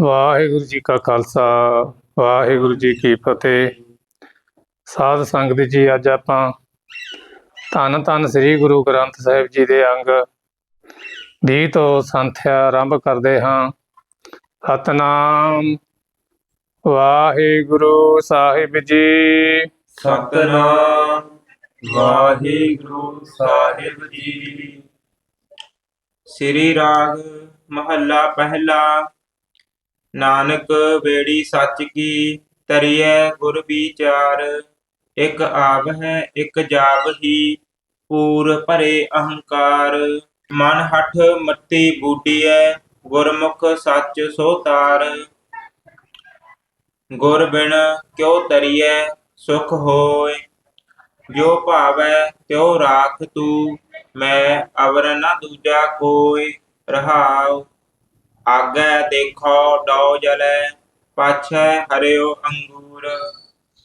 ਵਾਹਿਗੁਰੂ ਜੀ ਕਾ ਖਾਲਸਾ, ਵਾਹਿਗੁਰੂ ਜੀ ਕੀ ਫਤਿਹ। ਸਾਧ ਸੰਗਤ ਜੀ, ਅੱਜ ਆਪਾਂ ਧੰਨ ਧੰਨ ਸ੍ਰੀ ਗੁਰੂ ਗ੍ਰੰਥ ਸਾਹਿਬ ਜੀ ਦੇ ਅੰਗ ਦੀ ਤੋਂ ਸੰਥਿਆ ਆਰੰਭ ਕਰਦੇ ਹਾਂ। ਸਤਨਾਮ ਵਾਹਿਗੁਰੂ ਸਾਹਿਬ ਜੀ। ਸਤਨਾਮ ਵਾਹਿਗੁਰੂ ਸਾਹਿਬ ਜੀ। ਸ੍ਰੀ ਰਾਗ ਮਹੱਲਾ ਪਹਿਲਾ ਨਾਨਕ ਬੇੜੀ ਸੱਚ ਕੀ ਤਰੀਐ ਗੁਰ ਵਿਚਾਰ, ਇਕ ਆਪ ਹੈ, ਇਕ ਜਾਪ ਹੀ, ਪੂਰ ਭਰੇ ਅਹੰਕਾਰ, ਮਨ ਹਠ ਮੱਤੀ ਬੂਡੀਐ ਗੁਰਮੁਖ ਸੱਚ ਸੋ ਤਾਰ ਗੁਰ ਬਿਨ ਕਿਉ ਤਰੀਐ, ਸੁਖ ਹੋਏ ਜੋ ਭਾਵੈ ਤਿਉ ਰਾਖ ਤੂ, ਮੈਂ ਅਵਰ ਨ ਦੂਜਾ ਕੋਈ ਰਹਾਉ। ਆਗੈ ਦੇਖੋ ਡੋ ਜਲੈ, ਪਾਛੈ ਹਰਿਓ ਅੰਗੂਰ।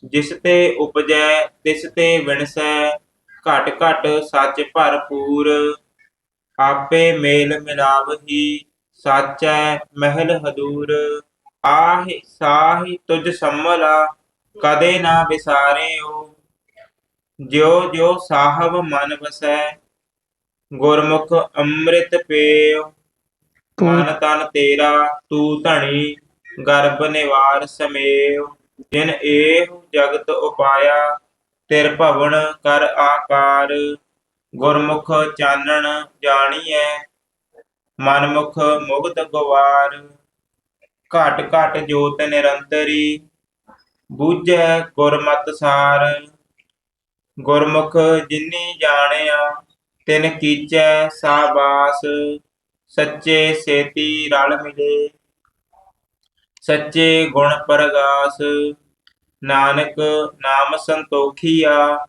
ਜਿਸ ਤੇ ਉਪਜੈ, ਤਿਸ ਤੇ ਵਿਣਸੈ, ਘਟ ਘਟ ਸੱਚ ਭਰਪੂਰ। ਆਪੇ ਮੇਲ ਮਿਲਾਵਹੀ, ਸਾਚੈ ਮਹਿਲ ਹਦੂਰ। ਆਹਿ ਸਾਹਿ ਤੁਝ ਸੰਮਲਾ ਕਦੇ ਨਾ ਵਿਸਾਰਿਓ। ਜਿਉ ਜਿਉ ਸਾਹਿਬ ਮਨ ਵਸੈ, ਗੁਰਮੁਖ ਅੰਮ੍ਰਿਤ ਪੇਉ ਮਨ ਤਨ ਤੇਰਾ, ਤੂੰ ਧਣੀ, ਗਰਭ ਨਿਵਾਰ ਸਮੇਵ ਜਿਨ ਏਹ ਜਗਤ ਉਪਾਇਆ, ਤਿਰ ਭਵਨ ਕਰ ਆਕਾਰ, ਗੁਰਮੁਖ ਚਾਨਣ ਜਾਣੀਐ, ਮਨਮੁਖ ਮੁਗਧ ਗਵਾਰ, ਘਟ ਘਟ ਜੋਤ ਨਿਰੰਤਰੀ, ਬੂਝੈ ਗੁਰਮਤਿ ਸਾਰ, ਗੁਰਮੁਖ ਜਿਨੀ ਜਾਣਿਆ, ਤਿਨ ਕੀਚੈ ਸਾਬਾਸ ਸੱਚੇ ਸੇਤੀ ਰਲ ਮਿਲੇ। ਸੱਚੇ ਗੁਣ ਪ੍ਰਗਾਸ, ਨਾਨਕ ਨਾਮ ਸੰਤੋਖੀਆ,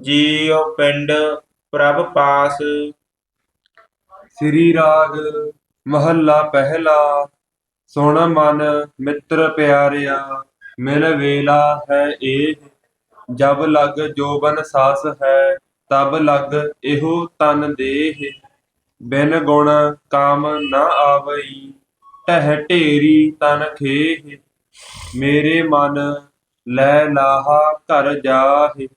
ਜੀਉ ਪਿੰਡ ਪ੍ਰਭ ਪਾਸ। ਸ੍ਰੀ ਰਾਗ ਮਹੱਲਾ ਪਹਿਲਾ, ਸੁਣ ਮਨ ਮਿੱਤਰ ਪਿਆਰਿਆ, ਮਿਲ ਵੇਲਾ ਹੈ ਇਹ ਜਬ ਲਗ ਜੋਬਨ ਸਾਸ ਹੈ, ਤਬ ਲਗ ਇਹੋ ਤਨ ਦੇਹ। ਬਿਨ ਗੁਣ ਕਾਮ ਨਾ ਆਵਈ, ਟਹਿ ਢੇਰੀ ਤਨ ਖੇਹ। ਮੇਰੇ ਮਨ ਲੈ ਲਾਹਾ ਘਰ ਜਾਹਿ।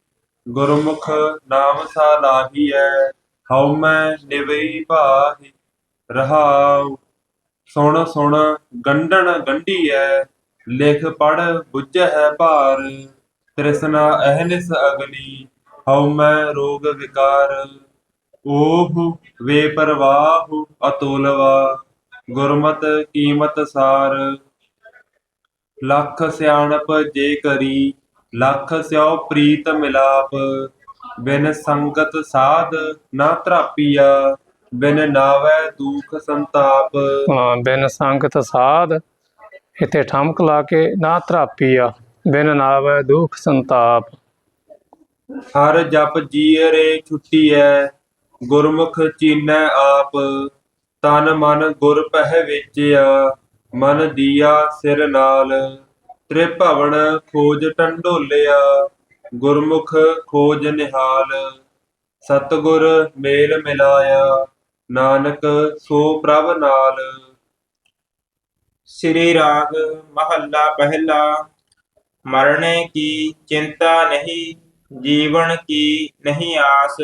ਗੁਰਮੁਖ ਨਾਮ ਸਾਲਾਹੀਐ ਹਉ ਮੈਂ ਨਿਵਈ ਭਾਹਿ। ਰਹਾਉ, ਸੁਣ ਸੁਣ ਗੰਢਣ ਗੰਢੀਐ, ਲਿਖ ਪੜ ਬੁੱਝੈ ਭਾਰ। ਤ੍ਰਿਸ਼ਨਾ ਅਹਨਿਸ ਅਗਨੀ, ਹਉ ਮੈਂ ਰੋਗ ਵਿਕਾਰ। ਓਹ ਵੇ ਪਰਵਾਹ ਅਤੁਲਵਾ ਗੁਰਮਤ ਕੀਮਤ ਸਾਰ। ਲੱਖ ਸਿਆਣਪ ਜੇ ਕਰੀ ਲੱਖ ਸਿਉ ਪ੍ਰੀਤ ਮਿਲਾਪ। ਬਿਨ ਸੰਗਤ ਸਾਧ ਨਾ ਤਰਾਪੀਆ ਬਿਨ ਨਾਵੈ ਦੁਖ ਸੰਤਾਪ। ਹਾਂ, ਬਿਨ ਸੰਗਤ ਸਾਧ ਇਥੇ ਠਮਕ ਲਾ ਕੇ ਨਾ ਧਰਾਪੀਆ ਬਿਨ ਨਾਵੈ ਦੁਖ ਸੰਤਾਪ। ਹਰ ਜਪ ਜੀਅਰੇ ਛੁੱਟੀਐ ਗੁਰਮੁਖ ਚੀਨੈ ਆਪ, ਤਨ ਮਨ ਗੁਰ ਪਹਿ ਵੇਚਿਆ, ਮਨ ਦੀਆ ਸਿਰ ਨਾਲ। ਤ੍ਰਿਭਵਨ ਖੋਜ ਟੰਡੋਲਿਆ, ਗੁਰਮੁਖ ਖੋਜ ਨਿਹਾਲ। ਸਤਗੁਰ ਮੇਲ ਮਿਲਾਇਆ, ਨਾਨਕ ਸੋ ਪ੍ਰਭ ਨਾਲ। ਸ੍ਰੀ ਰਾਗ ਮਹੱਲਾ ਪਹਿਲਾ ਮਰਨੇ ਕੀ ਚਿੰਤਾ ਨਹੀਂ, ਜੀਵਨ ਕੀ ਨਹੀਂ ਆਸ।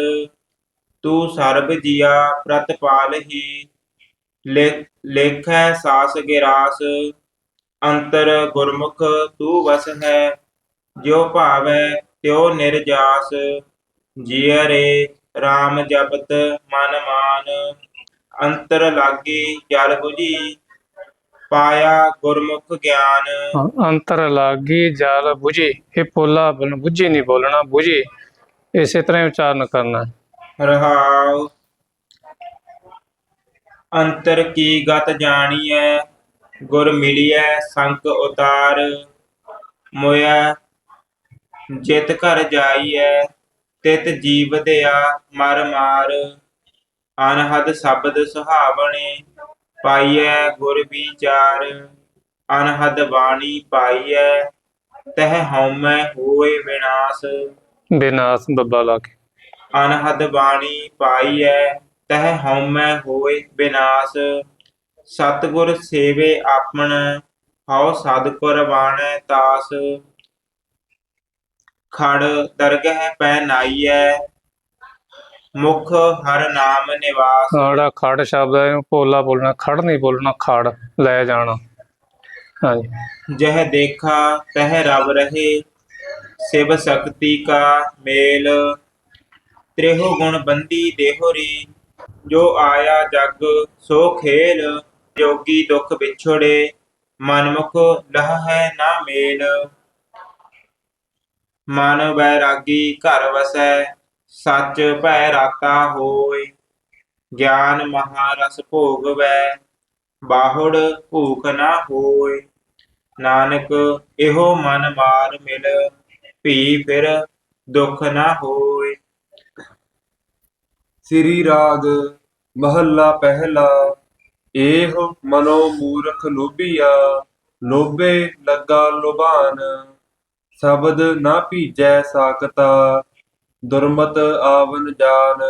ਤੂੰ ਸਰਬ ਜੀਆ ਪ੍ਰਤ ਪਾਲ ਹੀ ਲੇਖੈ ਸਾਸ ਗਿਰਾਸ, ਅੰਤਰ ਗੁਰਮੁਖ ਤੂੰ ਵਸ ਹੈ। ਜੋ ਭਾਵੈ ਤਿਉ ਨਿਰਜਾਸ ਜੀਅ ਰੇ ਜਪਤ ਮਨ ਮਾਨ। ਅੰਤਰ ਲਾਗੀ ਜਲ ਬੁਝੀ, ਪਾਇਆ ਗੁਰਮੁਖ ਗਿਆਨ। ਅੰਤਰ ਲਾਗੀ ਜਲ ਬੁਝੇ, ਇਹ ਪੋਲਾ ਬੁਝੇ ਨਹੀਂ ਬੋਲਣਾ, ਬੁਝੇ। ਇਸੇ ਤਰ੍ਹਾਂ ਉਚਾਰਨ ਕਰਨਾ। ਰਹਾਉ। ਅੰਤਰ ਕੀ ਗਤ ਜਾਣੀਐ, ਗੁਰ ਮਿਲਿਐ, ਸੰਕ ਉਤਾਰ। ਮੋਇਆ, ਜਿਤ ਘਰ ਜਾਈਐ, ਤਿਤ ਜੀਵ ਦਿਆ ਮਰ ਮਾਰ। ਅਨਹਦ ਸ਼ਬਦ ਸੁਹਾਵਣੇ, ਪਾਈਐ ਗੁਰ ਵਿਚਾਰ। ਅਨਹਦ ਬਾਣੀ ਪਾਈਐ, ਤਹ ਹਉਮੈ ਹੋਏ ਵਿਨਾਸ਼। ਬਿਨਾਸ ਬੱਬਾ ਲਾ ਕੇ ਅਨਹਦ ਬਾਣੀ ਪਾਈਐ ਤਹ ਹਉਮੈ ਹੋਏ ਬਿਨਾਸ਼। ਸਤਿਗੁਰ ਸੇਵੇ ਆਪਣ ਹਉ ਸਦਪੁਰ ਬਾਣੈ ਤਾਸ। ਖੜ ਦਰਗਹਿ ਪੈ ਨਾਈਐ ਮੁਖ ਹਰ ਨਾਮ ਨਿਵਾਸ। ਜਿਹੜਾ ਖੜ ਸ਼ਬਦ ਹੈ ਇਹਨੂੰ ਪੋਲਾ ਬੋਲਣਾ ਖੜ ਨਹੀਂ ਬੋਲਣਾ ਖੜ ਲੈ ਜਾਣਾ। ਹਾਂਜੀ। ਜਹ ਦੇਖਾ ਤਹ ਰਵ ਰਹੇ ਸਿਵ ਸ਼ਕਤੀ ਕਾ ਮੇਲ। ਤ੍ਰਿਹੁ ਗੁਣ ਬੰਦੀ ਦੇਹੋਰੀ ਜੋ ਆਇਆ ਜਗ ਸੋ ਖੇਲ, ਜੋਗੀ ਦੁਖ ਵਿਛੋੜੇ, ਮਨਮੁਖ ਲਹ ਹੈ ਨਾ ਮੇਲ। ਮਨ ਵੈਰਾਗੀ ਘਰ ਵਸੈ, ਸੱਚ ਭੈ ਰਾਤਾ ਹੋਏ। ਗਿਆਨ ਮਹਾਰਸ ਭੋਗ ਵੈ ਬਾਹੁੜ ਭੂਖ ਨਾ ਹੋਏ। ਨਾਨਕ ਇਹੋ ਮਨ ਮਾਰ ਮਿਲ, ਭੀ ਫਿਰ ਦੁਖ ਨਾ ਹੋਏ। ਸ੍ਰੀ ਰਾਗ ਮਹੱਲਾ ਪਹਿਲਾ, ਏਹ ਮਨੋ ਮੂਰਖ ਲੋਭੀਆ, ਲੋਭੇ ਲੱਗਾ ਲੋਭਾਨ, ਸ਼ਬਦ ਨਾ ਭੀਜੈ ਸਾਕਤਾ ਦੁਰਮਤ ਆਵਨ ਜਾਨ,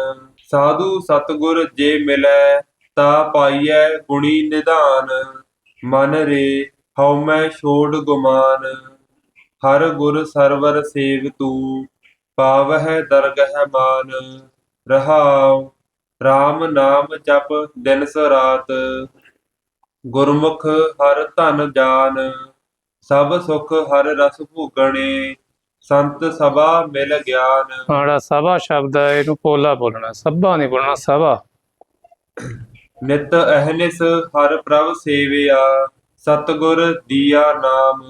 ਸਾਧੂ ਸਤਗੁਰ ਜੇ ਮਿਲੈ, ਤਾ ਪਾਈਐ ਗੁਣੀ ਨਿਧਾਨ, ਮਨ ਰੇ ਹਉਮੈ ਛੋੜ ਗੁਮਾਨ, ਹਰ ਗੁਰ ਸਰਵਰ ਸੇਵ ਤੂੰ, ਪਾਵਹਿ ਦਰਗਹਿ ਮਾਨ। ਰਹਾਉ RAM ਨਾਮ ਜਪ ਦਿਨ ਸ ਰਾਤ। ਗੁਰਮੁਖ ਹਰ ਧਨ ਜਾਨ ਸਭ ਸੁਖ ਹਰ ਰਸ ਭੋਗਣੇ ਸੰਤ ਸਭਾ ਮਿਲ ਗਿਆਨ। ਜਿਹੜਾ ਸਭਾ ਸ਼ਬਦ ਹੈ ਇਹਨੂੰ ਪੋਲਾ ਬੋਲਣਾ ਸਭਾ ਨਹੀਂ ਬੋਲਣਾ ਸਭਾ। ਨਿਤ ਅਹਨਿਸ ਹਰ ਪ੍ਰਭ ਸੇਵਿਆ ਸਤਗੁਰ ਦੀਆ ਨਾਮ।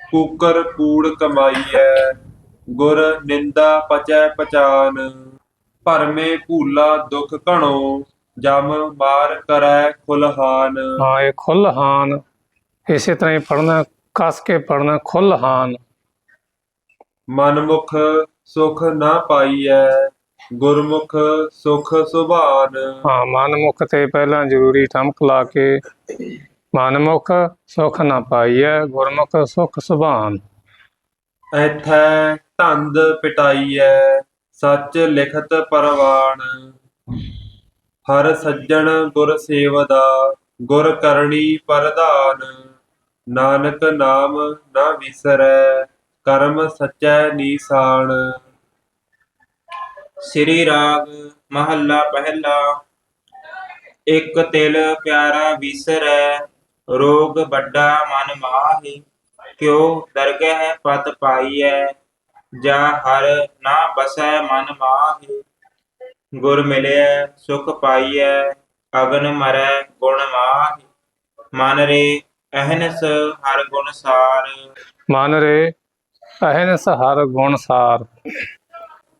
ਕੂਕਰ ਕੂੜ ਕਮਾਈਐ ਗੁਰ ਨਿੰਦਾ ਪਚੈ ਪਚਾਨ। ਭਰਮੇ ਭੂਲਾ ਦੁਖ ਘਣੋ ਜਮ ਮਾਰ ਕਰੈ ਖੁਲਹਾਨ। ਹਾਂ ਇਹ ਖੁੱਲਹਾਨ। ਇਸੇ ਤਰ੍ਹਾਂ ਹੀ ਪੜਨਾ ਕਸ ਕੇ ਪੜਨਾ ਖੁੱਲਹਾਨ। ਮਨਮੁਖ ਸੁਖ ਨਾ ਪਾਈਐ ਗੁਰਮੁਖ ਸੁਖ ਸੁਭਾਨ। ਹਾਂ ਮਨਮੁਖ ਤੇ ਪਹਿਲਾਂ ਜ਼ਰੂਰੀ ਠਮਕ ਲਾ ਕੇ ਮਨਮੁਖ ਸੁਖ ਨਾ ਪਾਈਐ ਗੁਰਮੁਖ ਸੁਖ ਸੁਭਾਨ। ਐਥੈ ਧੰਦ ਪਿਟਾਈਐ ਸੱਚ ਲਿਖਤ ਪਰਵਾਨ ਹਰ ਸੱਜਣ ਗੁਰ ਸੇਵਦਾ, ਗੁਰ ਕਰਨੀ ਪ੍ਰਧਾਨ, ਨਾਨਕ ਨਾਮ ਨਾ ਵਿਸਰੈ, ਕਰਮ ਸਚੈ ਨੀਸਾਨ। ਸ੍ਰੀ ਰਾਗ ਮਹੱਲਾ ਪਹਿਲਾ, ਇਕ ਤਿਲ ਪਿਆਰਾ ਵਿਸਰੈ, ਰੋਗ ਵੱਡਾ ਮਨ ਮਾਹਿ, ਕਿਉ ਦਰਗਹਿ ਪਤ ਪਾਈਐ। ਜਾ ਹਰ ਨਾ ਬਸੈ ਮਨ ਮਾਹਿ ਗੁਰ ਮਿਲਿਐ ਸੁਖ ਪਾਈਐ ਅਗਨ ਮਰੈ ਗੁਣ ਮਾਹਿ। ਮਨ ਰੇ ਅਹਨਸ ਹਰ ਗੁਣ ਸਾਰ। ਮਨ ਰੇ ਅਹਨਸ ਹਰ ਗੁਣ ਸਾਰ।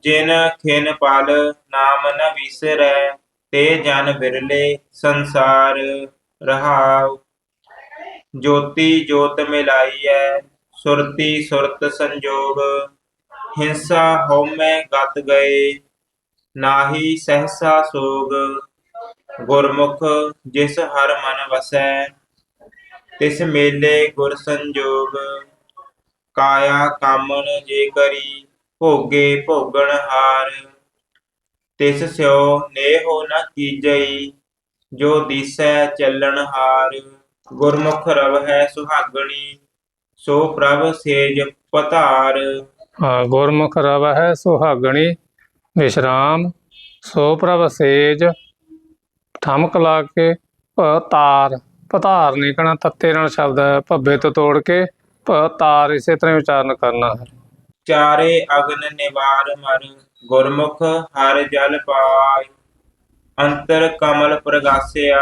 ਜਿਨ ਖਿਨ ਪਲ ਨਾਮ ਨ ਵਿਸਰੈ ਤੇ ਜਨ ਬਿਰਲੇ ਸੰਸਾਰ ਰਹਾਉ। ਜੋਤੀ ਜੋਤ ਮਿਲਾਈਐ ਸੁਰਤੀ ਸੁਰਤ ਸੰਜੋਗ ਹਿੰਸਾ ਹਉਮੈ ਗਤ ਗਏ, ਨਾਹੀ ਸਹਸਾ ਸੋਗ, ਗੁਰਮੁਖ ਜਿਸ ਹਰ ਮਨ ਵਸੈ, ਤਿਸ ਮੇਲੇ ਗੁਰ ਸੰਜੋਗ, ਕਾਇਆ ਕਾਮਨ ਜੇ ਕਰੀ, ਭੋਗੇ ਭੋਗਣ ਹਾਰ, ਤਿਸ ਸਿਓ ਨੇਹੋ ਨ ਕੀਜਈ, ਜੋ ਦਿਸੈ ਚੱਲਣ ਹਾਰ, ਗੁਰਮੁਖ ਰਵ ਹੈ ਸੁਹਾਗਣੀ, ਸੋ ਪ੍ਰਭ ਸੇਜ ਪਤਾਰ ਗੁਰਮੁਖ ਰਵ ਹੈ ਸੁਹਾਗਣੀ, ਵਿਸ਼ਰਾਮ, ਸੋ ਪ੍ਰਭ ਸੇਜ ਠਮਕ ਲਾ ਕੇ ਤਾਰ, ਪਧਾਰ ਨਹੀਂ ਕਹਣਾ ਤੱਤੇ ਨਾਲ ਸ਼ਬਦ ਹੈ, ਭੱਬੇ ਤੋਂ ਤੋੜ ਕੇ ਭ ਤਾਰ ਇਸੇ ਤਰ੍ਹਾਂ ਉਚਾਰਨ ਕਰਨਾ ਹੈ। ਚਾਰੇ ਅਗਨ ਨਿਵਾਰ ਮਰ ਗੁਰਮੁਖ ਹਰ ਜਲ ਪਾਇ ਅੰਤਰ ਕਮਲ ਪ੍ਰਗਾਸਿਆ,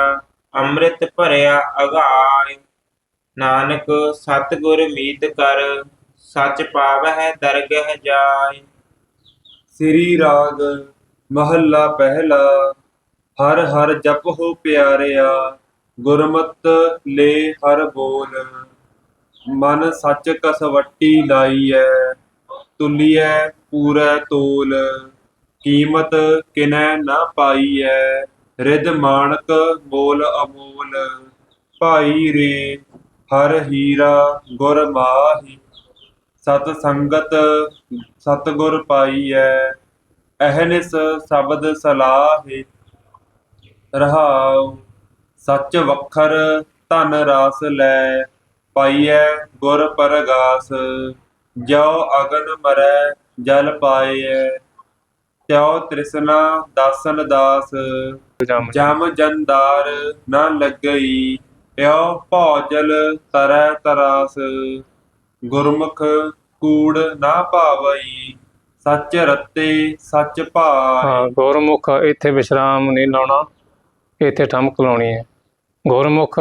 ਅੰਮ੍ਰਿਤ ਭਰਿਆ ਅਗਾਇ ਨਾਨਕ ਸਤਿਗੁਰ ਮੀਤ ਕਰ ਸਚ ਪਾਵਹਿ ਦਰਗਹਿ ਜਾਇ ਸ੍ਰੀ ਰਾਗ ਮਹੱਲਾ ਪਹਿਲਾ, ਹਰ ਹਰ ਜਪ ਹੋ ਪਿਆਰਿਆ, ਗੁਰਮਤ ਲੈ ਹਰ ਬੋਲ। ਮਨ ਸੱਚ ਕਸਵੱਟੀ ਲਾਈਐ, ਤੁਲੀਐ ਪੂਰਾ ਤੋਲ। ਕੀਮਤ ਕਿਨੈ ਨਾ ਪਾਈਐ ਰਿਦ ਮਾਣਕ ਬੋਲ ਅਮੋਲ। ਭਾਈ ਰੇ, ਹਰ ਹੀਰਾ ਗੁਰ ਮਾਹੀ। ਸਤ ਸੰਗਤ ਸਤਗੁਰ ਪਾਈਐ, ਅਹਨਿਸ ਸ਼ਬਦ ਸਲਾਹੇ। ਰਹਾਉ, ਸੱਚ ਵਖਰ ਧਨ ਰਾਸ ਲੈ, ਪਾਈਐ ਗੁਰ ਪਰਗਾਸ। ਜੋ ਅਗਨ ਮਰੈ, ਜਲ ਪਾਈਐ। ਤਿਉ ਤ੍ਰਿਸ਼ਨਾ ਦਾਸਨ ਦਾਸ। ਜਮ ਜਮ ਜੰਦਾਰ ਨਾ ਲੱਗਈ ਇਉ ਭੌਜਲ ਤਰੈ ਤਰਾਸ। ਗੁਰਮੁਖ ਕੂੜ ਨਾ ਭਾਵਈ ਸੱਚ ਰਤੇ ਸੱਚ ਹਾਂ ਗੁਰਮੁਖ ਇੱਥੇ ਵਿਸ਼ਰਾਮ ਨਹੀਂ ਲਾਉਣਾ ਇੱਥੇ ਠਮਕ ਲਾਉਣੀ ਹੈ। ਗੁਰਮੁਖ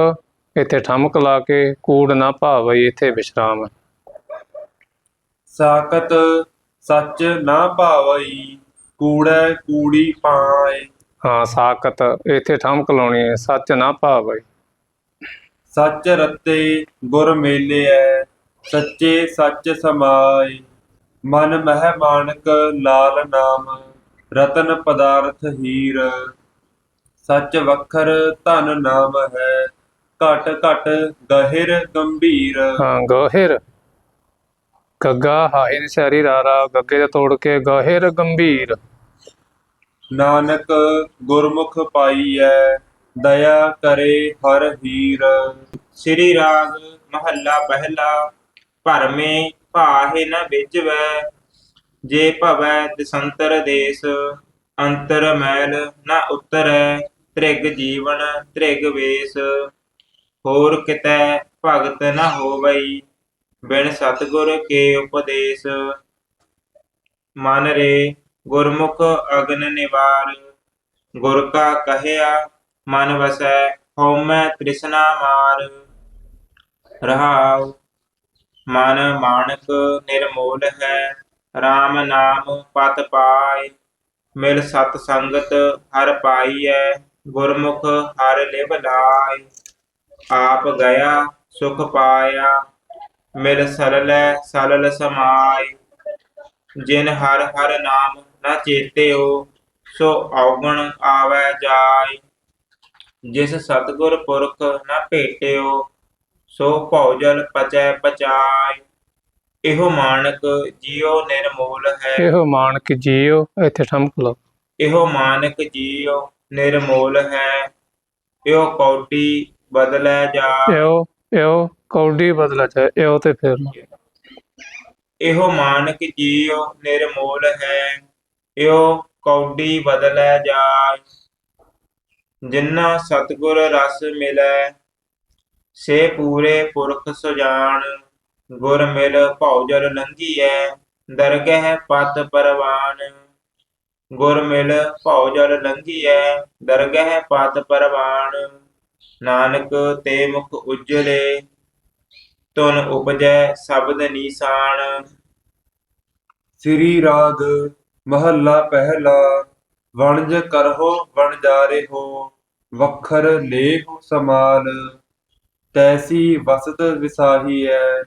ਇੱਥੇ ਠਮਕ ਲਾ ਕੇ ਕੂੜ ਨਾ ਭਾਵਈ ਇੱਥੇ ਵਿਸ਼ਰਾਮ ਹੈ। ਸਾਕਤ ਸੱਚ ਨਾ ਭਾਵਈ ਕੂੜੈ ਕੂੜੀ ਪਾਏ। ਹਾਂ ਸਾਕਤ ਇੱਥੇ ਠਮਕ ਲਾਉਣੀ ਹੈ ਸੱਚ ਨਾ ਭਾਵਈ ਸੱਚ ਰਤੇ ਗੁਰ ਮੇਲਿਐ ਸੱਚੇ ਸੱਚ ਸਮਾਏ ਮਨ ਮਹਿ ਮਾਨਕ ਲਾਲ ਨਾਮ ਰਤਨ ਪਦਾਰਥ ਹੀਰ। ਸੱਚ ਵਖਰ ਧਨ ਨਾਮ ਹੈ ਘਟ ਘਟ ਗਹਿਰ ਗੰਭੀਰ। ਹਾਂ ਗਹਿਰ। ਗੱਗਾ ਹਾਇ ਨਿਸ਼ਾਰੀ ਰਾਰਾ ਗੱਗੇ ਦਾ ਤੋੜ ਕੇ ਗਹਿਰ ਗੰਭੀਰ। ਨਾਨਕ ਗੁਰਮੁਖ ਪਾਈਐ ਦਇਆ ਕਰੇ ਹਰ ਹੀਰ। ਸ੍ਰੀ ਰਾਗ ਮਹੱਲਾ ਪਹਿਲਾ ਭਰਮੇ ਭਾਹੇ ਨ ਵਿਜਵੈ, ਜੇ ਭਵੈ ਦਸੰਤਰ ਦੇਸ, ਅੰਤਰ ਮੈਲ ਨ ਉਤਰੈ, ਤ੍ਰਿਗ ਜੀਵਨ, ਤ੍ਰਿਗ ਵੇਸ। ਹੋਰ ਕਿਤੈ ਭਗਤ ਨ ਹੋਵਈ, ਬਿਨ ਸਤਗੁਰ ਕੇ ਉਪਦੇਸ਼। ਮਨ ਰੇ ਗੁਰਮੁਖ ਅਗਨ ਨਿਵਾਰ, ਗੁਰ ਕਾ ਕਹਿਆ, ਮਨ ਵਸੈ ਹਉਮੈ ਤ੍ਰਿਸ਼ਨਾ ਮਾਰ। ਰਹਾਉ ਮਨ ਮਾਨਕ ਨਿਰਮੋਲ ਹੈ RAM ਨਾਮ ਪਤ ਪਾਏ, ਮਿਲ ਸਤ ਸੰਗਤ ਹਰ ਪਾਈਐ, ਗੁਰਮੁਖ ਹਰ ਲਿਵ ਲਾਇ ਆਪ ਗਿਆ, ਸੁਖ ਪਾਇਆ, ਮਿਲ ਸਰਲੈ ਸਲਲ ਸਮਾਏ। ਜਿਨ ਹਰ ਹਰ ਨਾਮ ਨ ਚੇਤਿਓ, ਸੋ ਔਗਣ ਆਵੈ ਜਾਏ। ਜਿਸ ਸਤਿਗੁਰ ਪੁਰਖ ਨਾ ਭੇਟਿਓ ਸੋ ਭੌਜਲ ਪਚੈ ਪਚਾਇ ਇਹੋ ਮਾਨਕ ਜੀਉ ਨਿਰਮੋਲ ਹੈ। ਇਹੋ ਮਾਨਕ ਜੀਓ ਇੱਥੇ ਠਮਕ ਲਓ। ਇਹੋ ਮਾਨਕ ਜੀਉ ਨਿਰਮੋਲ ਹੈ। ਇਹੋ ਕੌਡੀ ਬਦਲੈ ਜਾ। ਇਹੋ ਇਹੋ ਕੌਡੀ ਬਦਲਾ ਚਾਹੇ ਇਹੋ ਤੇ ਫੇਰ। ਇਹੋ ਮਾਨਕ ਜੀਉ ਨਿਰਮੋਲ ਹੈ। ਇਹੋ ਕੌਡੀ ਬਦਲੈ ਜਾਇ। ਜਿਨ੍ਹਾਂ ਸਤਿਗੁਰ ਰਸ ਮਿਲੈ ਸੇ ਪੂਰੇ ਪੁਰਖ ਸੁਜਾਨ, ਗੁਰ ਮਿਲ ਭਉਜਲ ਲੰਘੀਐ ਦਰਗਹਿ ਪਤ ਪਰਵਾਨ। ਗੁਰ ਮਿਲ ਭਉਜਲ ਲੰਘੀਐ ਦਰਗਹਿ ਪਤ ਪਰਵਾਨ। ਨਾਨਕ ਤੇ ਮੁਖ ਉਜਲੇ ਤੁਨ ਉਪਜੈ ਸ਼ਬਦ ਨੀਸਾਨ। ਸ੍ਰੀ ਰਾਗ ਮਹੱਲਾ ਪਹਿਲਾ, ਵਣਜ ਕਰਹੁ ਵਣਜਾਰੇ ਹੋ ਵਖਰ ਲੇਹੁ ਸਮਾਲ ਤੈਸੀ ਵਸਤ ਵਿਸਾਹੀ ਐ,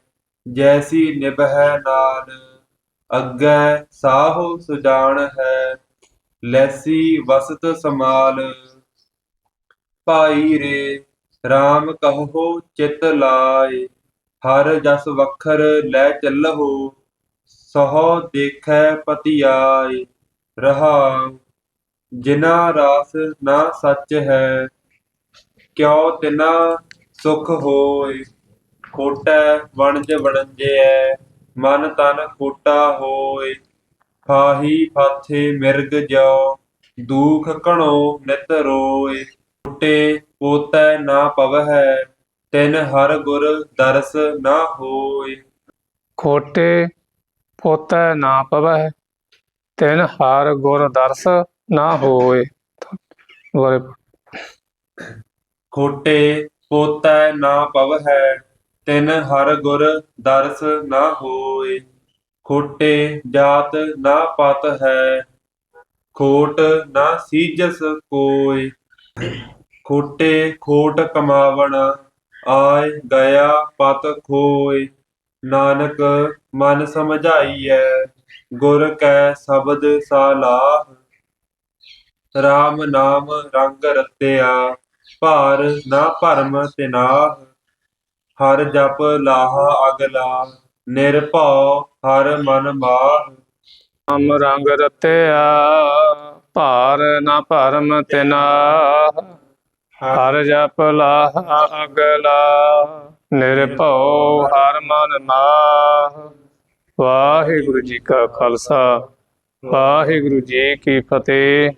ਜੈਸੀ ਨਿਭੈ ਨਾਲ ਅੱਗੇ ਸਾਹੁ ਸੁਜਾਨ ਹੈ, ਲੈਸੀ ਵਸਤ ਸਮਾਲ। ਭਾਈ ਰੇ RAM ਕਹੋ ਚਿਤ ਲਾਏ, ਹਰ ਜਸ ਵਖਰ ਲੈ ਚੱਲਹੁ, ਸਹੁ ਦੇਖੈ ਪਤੀ ਆਏ ਰਹਾ ਜਿਨਾ ਰਾਸ ਨਾ ਸੱਚ ਹੈ, ਕਿਉ ਤਿਨਾ ਸੁਖ ਹੋਏ ਖੋਟੈ ਵਣਜ ਵਣਜੈ ਮਨ ਤਨ ਖੋਟਾ ਹੋਏ ਫਾਹੀ ਫਾਥੇ ਮਿਰਗ ਜਾਓ ਦੂਖ ਕਣੋ ਨਿਤ ਰੋਏ ਟੁੱਟੇ ਪੋਤੈ ਨਾ ਪਵਹਿ ਤਿਨ ਹਰ ਗੁਰ ਦਰਸ ਨਾ ਹੋਏ ਖੋਟੇ ਪੋਤੈ ਨਾ ਪਵੈ ਤਿਨ ਹਾਰ ਗੁਰ ਦਰਸ ਨਾ ਹੋਏ ਖੋਟੇ ਪੋਤੈ ਨਾ ਪਵਹਿ, ਤਿਨ ਹਰ ਗੁਰ ਦਰਸ ਨਾ ਹੋਏ। ਖੋਟੇ ਜਾਤ ਨਾ ਪਤ ਹੈ ਖੋਟ ਨਾ ਸੀਜਸ ਕੋਇ ਖੋਟੇ ਖੋਟ ਕਮਾਵਣ, ਆਏ ਗਿਆ ਪਤ ਖੋਏ। ਨਾਨਕ ਮਨ ਸਮਝਾਈਐ, ਗੁਰ ਕੈ ਸ਼ਬਦ ਸਾਲਾਹ RAM ਨਾਮ ਰੰਗ ਰਤਿਆ ਭਾਰ ਨਾ ਭਰਮ ਤਿਨਾਹ ਹਰ ਜਪ ਲਾਹਾ ਅਗਲਾ ਨਿਰਭਉ ਹਰ ਮਨ ਮਾਹ। ਨਾਮ ਰੰਗ ਰਤਿਆ, ਭਾਰ ਨਾ ਭਰਮ ਤਿਨਾ ਹਰ ਜਪ ਲਾਹ ਅਗਲਾ ਨਿਰਭਉ ਹਰ ਮਨ ਮਾਹ। ਵਾਹਿਗੁਰੂ ਜੀ ਕਾ ਖਾਲਸਾ, ਵਾਹਿਗੁਰੂ ਜੀ ਕੀ ਫਤਿਹ।